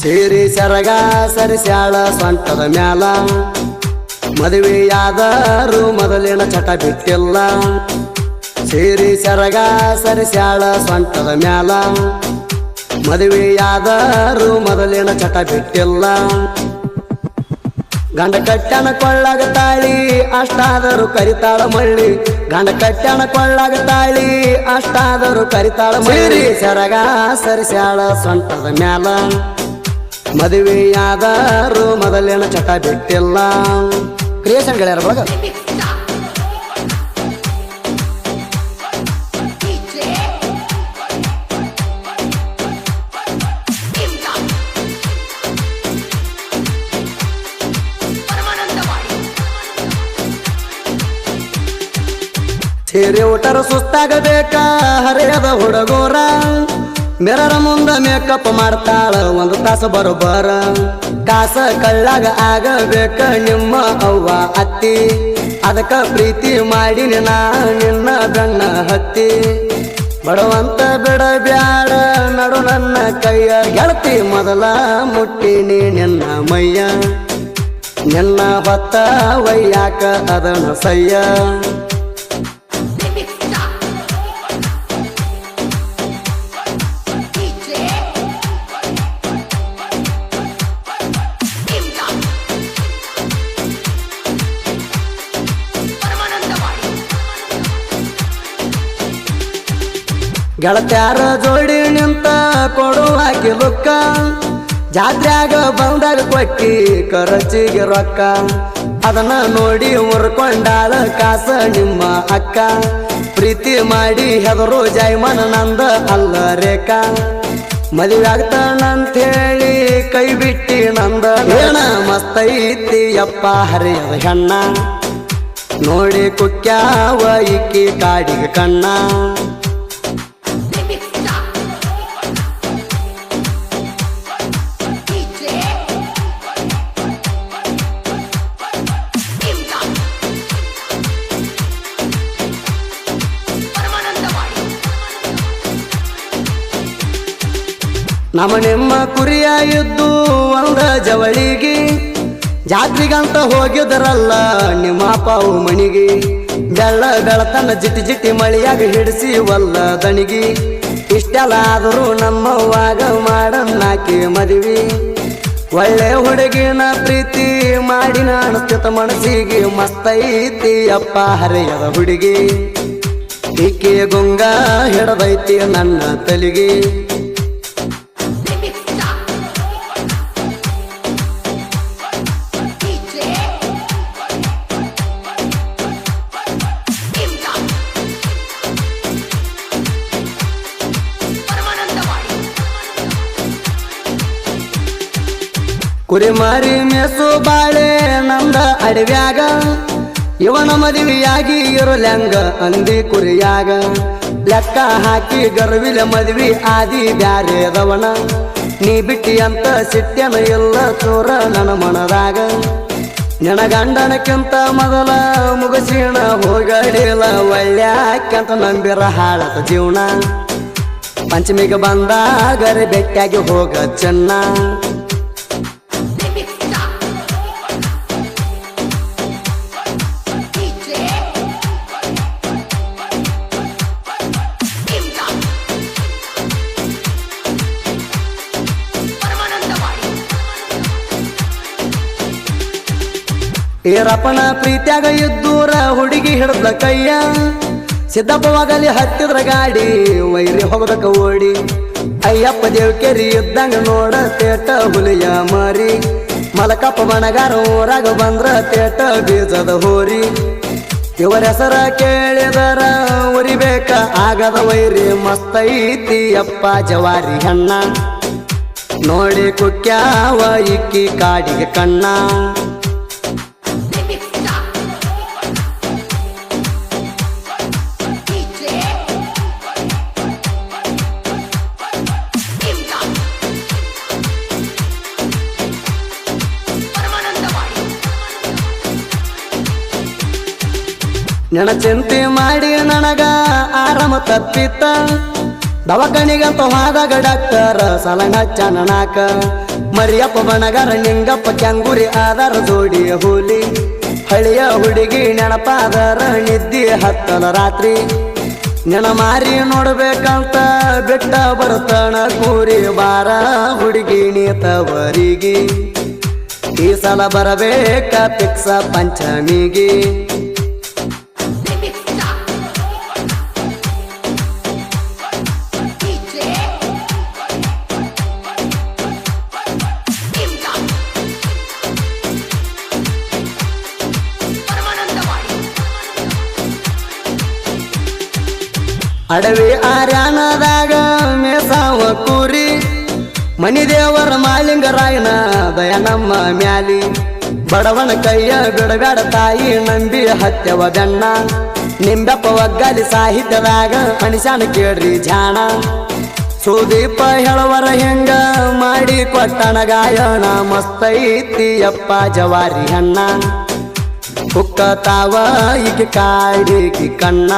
ಸೀರಿ ಸರಗ ಸರಿಸ್ಯಾಳ ಸೊಂಟದ ಮ್ಯಾಲ. ಮದುವೆಯಾದರೂ ಮೊದಲಿನ ಚಟ ಬಿಟ್ಟಿಲ್ಲ. ಸೇರಿ ಸರಗ ಸರಿಸ್ಯಾಳ ಸೊಂಟದ ಮ್ಯಾಲ. ಮದುವೆಯಾದರೂ ಮೊದಲಿನ ಚಟ ಬಿಟ್ಟಿಲ್ಲ. ಗಂಡ ಕಟ್ಟಣ ಕೊಳ್ಳಾಗ ತಾಳಿ, ಅಷ್ಟಾದರೂ ಕರಿತಾಳ ಮಳ್ಳಿ. ಗಂಡ ಕಟ್ಟಣ ಕೊಳ್ಳಾಗ ತಾಳಿ, ಅಷ್ಟಾದರೂ ಕರಿತಾಳ ಮಳ್ಳಿ. ಸರಗ ಸರಿಸ್ಯಾಳ ಸೊಂಟದ ಮ್ಯಾಲ. ಮದುವೆಯಾದರೂ ಮೊದಲೇನ ಚಟ ಬಿಟ್ಟಿಲ್ಲ. ಕ್ರಿಯೇಷನ್ ಗೆಳೆಯರ ಬಳಗ. ಸೇರಿ ಊಟರು ಸುಸ್ತಾಗಬೇಕ? ಹರಿಯದ ಹುಡುಗೋರ. ಮಿರರ ಮುಂದ ಮೇಕಪ್ ಮಾಡ್ತಾಳ, ಒಂದು ತಾಸು ಬರೋಬರ ಕಾಸ ಕಳ್ಳಾಗ ಆಗಬೇಕ ನಿಮ್ಮ ಅವ್ವ ಅತ್ತಿ. ಅದಕ್ಕ ಪ್ರೀತಿ ಮಾಡಿ ನಾ ನಿನ್ನ ಬೆನ್ನ ಹತ್ತಿ. ಬಡವಂತ ಬಿಡ ಬ್ಯಾಡ, ನಡು ನನ್ನ ಕೈಯ ಗೆಳತಿ ಮೊದಲ ಮುಟ್ಟಿನಿ ನಿನ್ನ ಮೈಯ. ನಿನ್ನ ಹೊತ್ತ ವಯ್ಯಾಕ ಅದನ ಸಯ್ಯ. ಗೆಳತ್ಯಾರ ಜೋಡಿ ನಿಂತ ಕೊಡುವಾಕಿ ಲುಕ್ಕ ಜಾತ್ರ್ಯಾಗ ಬಂದಾಗ ಕೊಟ್ಟಿ ಕರಚಿಗೆ ರೊಕ್ಕ. ಅದನ್ನ ನೋಡಿ ಮುರ್ಕೊಂಡಾಳ ಕಾಸ ನಿಮ್ಮ ಅಕ್ಕ. ಪ್ರೀತಿ ಮಾಡಿ ಹೆದರು ಜೈಮನ ನಂದ ಅಲ್ಲ ರೇಖಾ. ಮದುವೆ ಆಗ್ತಾನಂತೇಳಿ ಕೈ ಬಿಟ್ಟಿ ನಂದ ಏನ ಮಸ್ತೈತಿ ಅಪ್ಪ ಹರಿಯದ ಹೆಣ್ಣ. ನೋಡಿ ಕುಕ್ಕ್ಯಾವ ಇಕ್ಕಿ ಕಾಡಿಗೆ ಕಣ್ಣ. ನಮ್ಮ ನಿಮ್ಮ ಕುರಿಯ ಒಂದ ಜವಳಿಗೆ. ಜಾತ್ರಿಗಂತ ಹೋಗಿದ್ರಲ್ಲ ನಿಮ್ಮ ಪಾವು ಮಣಿಗೆ ಬೆಳ್ಳ ಬೆಳತನ ಜಿಟಿ ಜಿಟಿ ಮಳಿಯಾಗ ಹಿಡಿಸಿ ಒಲ್ಲ ದಣಿಗಿ. ಇಷ್ಟೆಲ್ಲ ಆದರೂ ನಮ್ಮವಾಗ ಮಾಡನ್ನಾಕಿ ಮದುವೆ. ಒಳ್ಳೆ ಹುಡುಗಿನ ಪ್ರೀತಿ ಮಾಡಿ ಅನಿಸ್ತಿತ ಮನಸ್ಸಿಗೆ ಮಸ್ತೈತಿ ಅಪ್ಪ ಹರೆಯದ ಹುಡುಗಿ. ಈಕೆ ಗುಂಗ ಹಿಡದೈತಿ ನನ್ನ ತಲಿಗೆ. ಕುರಿ ಮಾರಿ ಮೇಸು ಬಾಳೆ ನಂದ ಅಡವ್ಯಾಗ. ಇವನ ಮದುವೆಯಾಗಿ ಇರಲ್ಯಾಂಗ ಅಂದಿ ಕುರಿಯಾಗ. ಲೆಕ್ಕ ಹಾಕಿ ಗರ್ವಿಲ ಮದ್ವಿ ಆದಿ ಬ್ಯಾರೆದವನ ನೀ ಬಿಟ್ಟಿ ಅಂತ ಸಿಟ್ಟೆನ ಎಲ್ಲ ಚೋರ ನನ್ನ ಮನದಾಗ. ನನ ಗಂಡನಕ್ಕಿಂತ ಮೊದಲ ಮುಗಸೀಣ ಹೋಗಡಿಲ್ಲ ಒಳ್ಳ್ಯಾಕಂತ ನಂಬಿರ ಹಾಳತ ಜೀವನ. ಪಂಚಮಿಗೆ ಬಂದಾಗರೆ ಬೆಟ್ಟಾಗಿ ಹೋಗ ಚೆನ್ನ. ಈರಪ್ಪನ ಪ್ರೀತ್ಯಾಗ ಇದ್ದೂರ ಹುಡುಗಿ ಹಿಡ್ದ ಕೈಯ, ಸಿದ್ದಪ್ಪವಾಗಲಿ ಹತ್ತಿದ್ರ ಗಾಡಿ, ವೈರಿ ಹೋಗಬೇಕ ಓಡಿ. ಅಯ್ಯಪ್ಪ ದೇವ್ಕೆರಿ ಇದ್ದಂಗ ನೋಡ ತೇಟ ಹುಲಿಯ ಮಾರಿ. ಮಲಕಪ್ಪ ಮಣಗಾರ ಊರಾಗ ಬಂದ್ರ ತೇಟ ಬೀಜದ ಹೋರಿ. ಇವರ ಹೆಸರ ಕೇಳಿದರ ಉರಿಬೇಕ ಆಗದ ವೈರಿ ಮಸ್ತೈತಿ ಅಪ್ಪ ಜವಾರಿ ಹೆಣ್ಣ. ನೋಡಿ ಕುಕ್ಯಾವ ಇಕ್ಕಿ ಕಾಡಿಗೆ ಕಣ್ಣ. ನೆನ ಚಿಂತೆ ಮಾಡಿ ನನಗ ಆರಾಮ ತಪ್ಪಿತ್ತ ದವಾಖಾನಿಗಂತ ಹೋದಾಗ ಡಾಕ್ಟರ್ ಸಲಂಗ ಚನನಾಕ ಮರಿಯಪ್ಪ ಬಣಗಾರ ನಿಂಗಪ್ಪ ಕ್ಯಾಂಗುರಿ ಆಧಾರ ಜೋಡಿ ಹುಲಿ. ಹಳಿಯ ಹುಡುಗಿ ನೆನಪಾದರ ನಿದ್ದಿ ಹತ್ತಲ ರಾತ್ರಿ. ನೆನ ಮಾರಿ ನೋಡ್ಬೇಕಂತ ಬಿಟ್ಟ ಬರ್ತಣ ಕೂರಿ ಬಾರ ಹುಡುಗಿ ನೀತವರಿಗೆ. ಈ ಸಲ ಬರಬೇಕ ಪಿಕ್ಸ ಪಂಚಮಿಗೆ. ಅಡವಿ ಆರ್ಯಾನದಾಗ ಮೇಸಾವ ಕೂರಿ. ಮನಿ ದೇವರ ಮಾಲಿಂಗರಾಯನ ದಯ ನಮ್ಮ ಮ್ಯಾಲಿ. ಬಡವನ ಕೈಯ ಬಿಡಬೇಡ ತಾಯಿ ನಂಬಿ ಹತ್ಯವ ಗಣ್ಣ ನಿಂಬೆಪ್ಪ ಒಗ್ಗಲಿ ಸಾಹಿತ್ಯದಾಗ ಮನುಷ್ಯನ ಕೇಳ್ರಿ ಜಾಣ ಸುದೀಪ ಹೇಳವರ ಹೆಂಗ ಮಾಡಿ ಕೊಟ್ಟಣ ಗಾಯನ ಮಸ್ತೈತಿಯಪ್ಪ ಜವಾರಿ ಅಣ್ಣ. ಕುಕ್ಕ ತಾವ ಈಗ ಕಾಡಿಗೆ ಕಣ್ಣ.